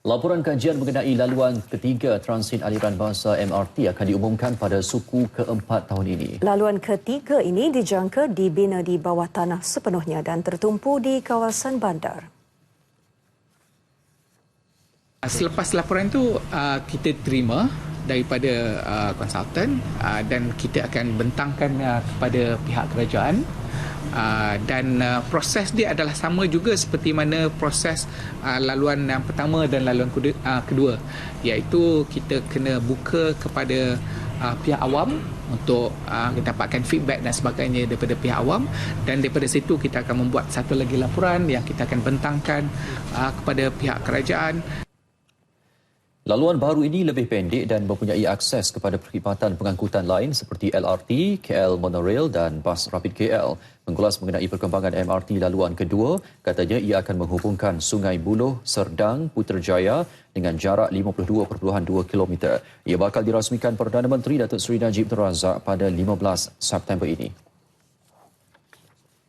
Laporan kajian mengenai laluan ketiga transit aliran bahasa MRT akan diumumkan pada suku keempat tahun ini. Laluan ketiga ini dijangka dibina di bawah tanah sepenuhnya dan tertumpu di kawasan bandar. Selepas laporan itu uh, kita terima daripada uh, konsultan dan kita akan bentangkan kepada pihak kerajaan Uh, dan uh, proses dia adalah sama juga seperti mana proses uh, laluan yang pertama dan laluan kedua, uh, kedua. Iaitu kita kena buka kepada uh, pihak awam untuk uh, dapatkan feedback dan sebagainya daripada pihak awam. Dan daripada situ kita akan membuat satu lagi laporan yang kita akan bentangkan uh, kepada pihak kerajaan Laluan baru ini lebih pendek dan mempunyai akses kepada perkhidmatan pengangkutan lain seperti LRT, KL Monorail dan Bas Rapid KL. Mengulas mengenai perkembangan MRT laluan kedua, katanya ia akan menghubungkan Sungai Buloh, Serdang, Putrajaya dengan jarak 52.2 km. Ia bakal dirasmikan Perdana Menteri Datuk Seri Najib Razak pada 15 September ini.